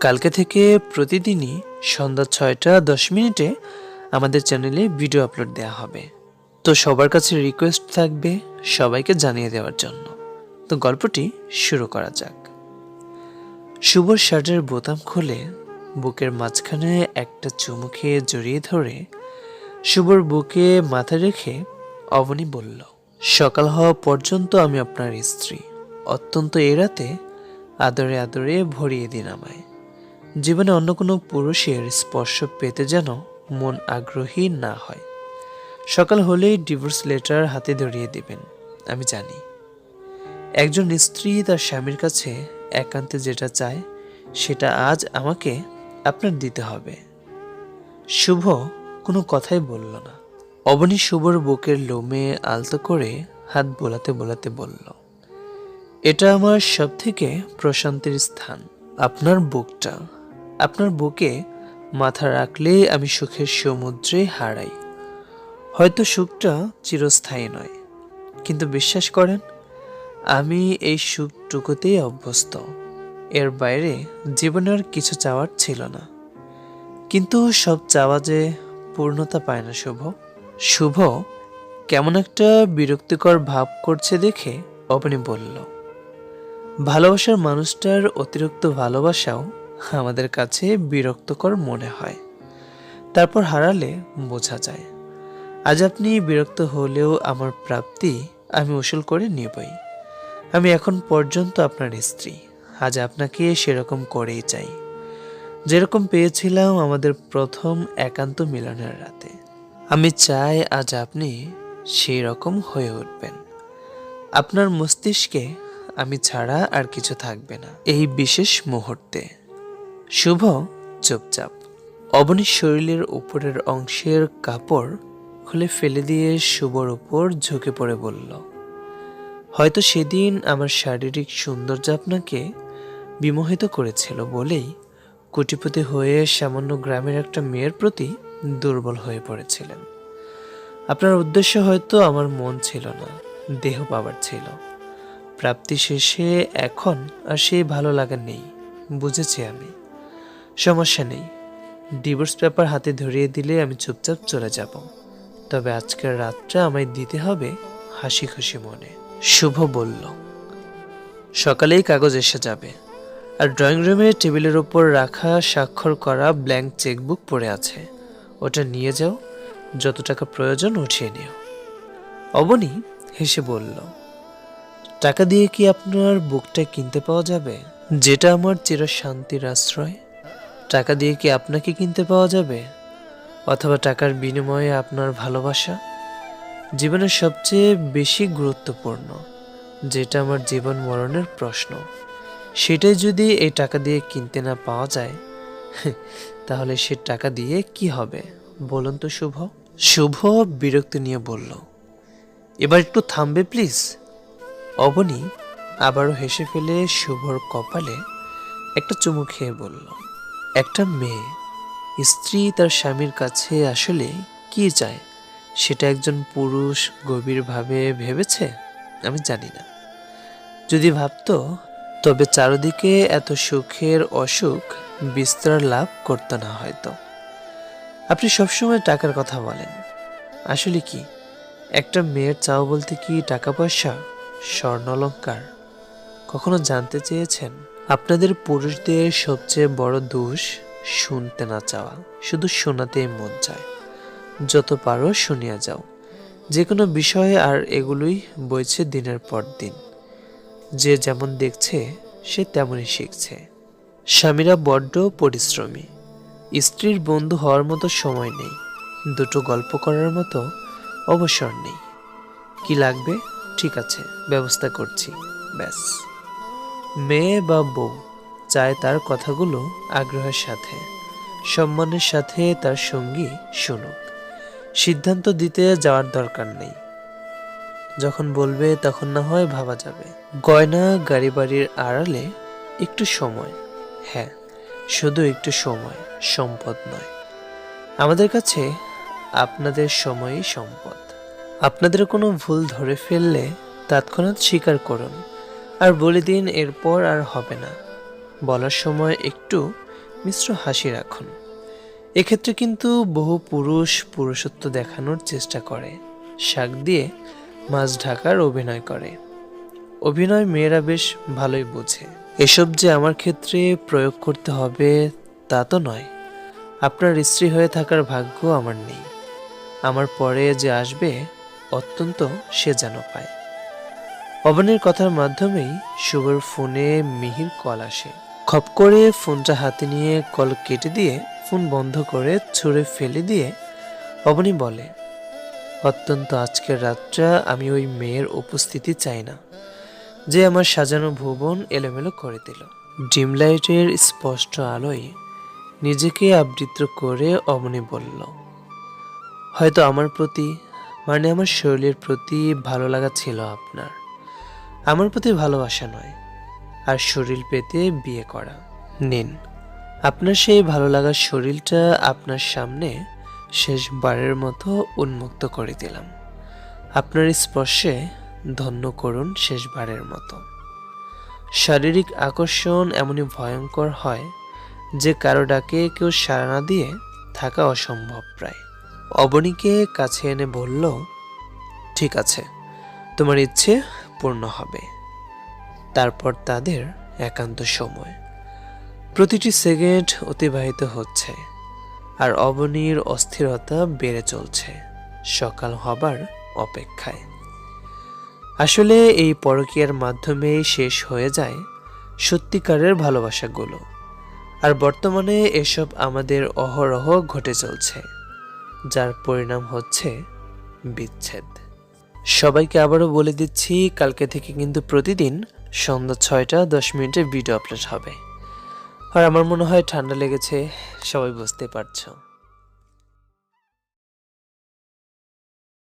কালকে থেকে প্রতিদিনই সন্ধ্যা ছয়টা দশ মিনিটে আমাদের চ্যানেলে ভিডিও আপলোড দেওয়া হবে। তো সবার কাছে রিকোয়েস্ট থাকবে সবাইকে জানিয়ে দেওয়ার জন্য। তো গল্পটি শুরু করা যাক। শুভর শার্টের বোতাম খুলে বুকের মাঝখানে একটা চুমু খেয়ে জড়িয়ে ধরে শুভর বুকে মাথা রেখে অবনী বলল সকাল হওয়া পর্যন্ত আমি আপনার স্ত্রী। অত্যন্ত এড়াতে, আদরে আদরে ভরিয়ে দিন আমায়। জীবনে অন্য কোনো পুরুষের স্পর্শ পেতে যেন মন আগ্রহী না হয়। সকাল হলেই ডিভোর্স লেটার হাতে ধরিয়ে দিবেন, আমি জানি। একজন স্ত্রী তার স্বামীর কাছে একান্তে যেটা চায়, সেটা আজ আমাকে আপনার দিতে হবে। শুভ কোনো কথাই বলল না। অবনী শুভর বুকের লোমে আলতো করে হাত বোলাতে বোলাতে বলল, এটা আমার সব থেকে প্রশান্তির স্থান। আপনার বুকটা, আপনার বুকে মাথা রাখলেই আমি সুখের সমুদ্রে হারাই। হয়তো সুখটা চিরস্থায়ী নয়, কিন্তু বিশ্বাস করেন, আমি এই সুখটুকুতেই অভ্যস্ত। এর বাইরে জীবনে আর কিছু চাওয়ার ছিল না। কিন্তু সব চাওয়া যে পূর্ণতা পায় না, শুভ। শুভ, কেমন একটা বিরক্তিকর ভাব করছে দেখে অবনী বলল, ভালোবাসার মানুষটার অতিরিক্ত ভালোবাসাও আমাদের কাছে বিরক্তকর মনে হয়। তারপর হারালে বোঝা যায়। আজ আপনি বিরক্ত হলেও আমার প্রাপ্তি আমি উসুল করে নেবই। আমি এখন পর্যন্ত আপনার স্ত্রী। আজ আপনাকে সেরকম করেই চাই। যেরকম পেয়েছিলাম আমাদের প্রথম একান্ত মিলনের রাতে। আমি চাই আজ আপনি সেই রকম হয়ে উঠবেন। আপনার মস্তিষ্কে আমি ছাড়া আর কিছু থাকবে না। এই বিশেষ মুহূর্তে। শুভ চুপচাপ। অবনী শরীরের উপরের অংশের কাপড় খুলে ফেলে দিয়ে শুভর উপর ঝুঁকে পড়ে বলল, হয়তো সেদিন আমার শারীরিক সৌন্দর্য আপনাকে বিমোহিত করেছিল বলেই কোটিপতি হয়ে সামান্য গ্রামের একটা মেয়ের প্রতি দুর্বল হয়ে পড়েছিলেন। আপনার উদ্দেশ্য হয়তো আমার মন ছিল না, দেহ পাবার ছিল। প্রাপ্তি শেষে এখন আর সেই ভালো লাগা নেই, বুঝেছি আমি। সমস্যা নেই, ডিভোর্স পেপার হাতে ধরিয়ে দিলে আমি চুপচাপ চলে যাব। তবে আজকের রাতটা আমায় দিতে হবে হাসি খুশি মনে। শুভ বলল। সকালেই কাগজ এসে যাবে। আর ড্রয়িং রুমে টেবিলের ওপর রাখা স্বাক্ষর করা ব্ল্যাঙ্ক চেকবুক পড়ে আছে। ওটা নিয়ে যাও, যত টাকা প্রয়োজন উঠিয়ে নিও। অবনী হেসে বলল, টাকা দিয়ে কি আপনার বুকটা কিনতে পাওয়া যাবে? যেটা আমার চির শান্তির আশ্রয়, টাকা দিয়ে কি আপনাকে কিনতে পাওয়া যাবে? অথবা টাকার বিনিময়ে আপনার ভালোবাসা? জীবনের সবচেয়ে বেশি গুরুত্বপূর্ণ, যেটা আমার জীবন মরণের প্রশ্ন, সেটাই যদি এই টাকা দিয়ে কিনতে না পাওয়া যায় তাহলে সে টাকা দিয়ে কি হবে? বলুন তো শুভ। শুভ বিরক্তি নিয়ে বলল, এবার একটু থামবে প্লিজ? অবনী আবারও হেসে ফেলে শুভর কপালে একটা চুমু খেয়ে বলল, একটা মেয়ে, স্ত্রী তার স্বামীর কাছে আসলে কি চায়? সেটা একজন পুরুষ গভীরভাবে ভেবেছে? আমি জানি না। যদি ভাবতো তবে চারদিকে এত সুখের অসুখ, বিস্তার লাভ করতো না হয়তো। আপনি সবসময় টাকার কথা বলেন। আসলে কি, একটা মেয়ের চাও বলতে কি টাকা পয়সা স্বর্ণলঙ্কার। কখনো জানতে চেয়েছেন? আপনাদের পুরুষদের সবচেয়ে বড় দোষ শুনতে না চাওয়া। শুধু শোনাতেই মন চায়। যত পারো শুনিয়া যাও। যে কোনো বিষয়ে আর এগুলোই বইছে দিনের পর দিন। যে যেমন দেখছে, সে তেমনই শিখছে। স্বামীরা বড্ড পরিশ্রমী। স্ত্রীর বন্ধু হওয়ার মতো সময় নেই। দুটো গল্প করার মতো অবসর নেই। কি লাগবে? ঠিক আছে, ব্যবস্থা করছি। ব্যাস। মেয়ে বা বউ চায় তার কথাগুলো আগ্রহের সাথে, সম্মানের সাথে তার সঙ্গী শুনুক। সিদ্ধান্ত দিতে যাওয়ার দরকার নেই। যখন বলবে তখন না হয় ভাবা যাবে। গয়না গাড়ি বাড়ির আড়ালে একটু সময়। হ্যাঁ শুধু একটু সময়, সম্পদ নয়। আমাদের কাছে আপনাদের সময়ই সম্পদ। আপনাদের কোনো ভুল ধরে ফেললে তৎক্ষণাৎ স্বীকার করুন, আর বলে দিন এরপর আর হবে না। বলার সময় একটু মিশ্র হাসি রাখুন। এক্ষেত্রে কিন্তু বহু পুরুষ পুরুষত্ব দেখানোর চেষ্টা করে। শাক দিয়ে মাছ ঢাকার অভিনয় করে। অভিনয় মেয়েরা বেশ ভালোই বোঝে। এসব যে আমার ক্ষেত্রে প্রয়োগ করতে হবে তা তো নয়। আপনার স্ত্রী হয়ে থাকার ভাগ্য আমার নেই। আমার পরে যে আসবে, অত্যন্ত সে যেন পায়। অবনের কথার মাধ্যমেই শুভর ফোনে মিহির কল আসে। খপ করে ফোনটা হাতে নিয়ে কল কেটে দিয়ে ফোন বন্ধ করে ছুঁড়ে ফেলে দিয়ে অবনী বলে অত্যন্ত আজকের রাতটা আমি ওই মেয়ের উপস্থিতি চাই না, যে আমার সাজানো ভুবন এলোমেলো করে দিল। ডিম লাইটের স্পষ্ট আলোয় নিজেকে আবৃত করে অমনি বলল, হয়তো আমার প্রতি মানে আমার শরীরের প্রতি ভালো লাগা ছিল আপনার। আমার প্রতি ভালোবাসা নয়, আর শরীর পেতে বিয়ে করা। নিন, আপনার সেই ভালো লাগার শরীরটা আপনার সামনে শেষবারের মতো উন্মুক্ত করে দিলাম। আপনার স্পর্শে ধন্য করুন শেষবারের মতো। শারীরিক আকর্ষণ এমনই ভয়ঙ্কর হয় যে কারও ডাকে কেউ সাড়া না দিয়ে থাকা অসম্ভব প্রায়। অবনীকে কাছে এনে বলল, ঠিক আছে, তোমার ইচ্ছে পূর্ণ হবে। তারপর তাদের একান্ত সময়। প্রতিটি সেকেন্ড অতিবাহিত হচ্ছে। আর অবনীর অস্থিরতা বেড়ে চলছে। সকাল হবার অপেক্ষায়। আসলে এই পরকীয়ার মাধ্যমেই শেষ হয়ে যায় সত্যিকারের ভালোবাসাগুলো। আর বর্তমানে এসব আমাদের অহরহ ঘটে চলছে, যার পরিণাম হচ্ছে বিচ্ছেদ। সবাইকে আবারও বলে দিচ্ছি, কালকে থেকে কিন্তু প্রতিদিন সন্ধ্যা ছয়টা দশ মিনিটে ভিডিও আপলোড হবে। আর আমার মনে হয় ঠান্ডা লেগেছে সবাই বুঝতে পারছ।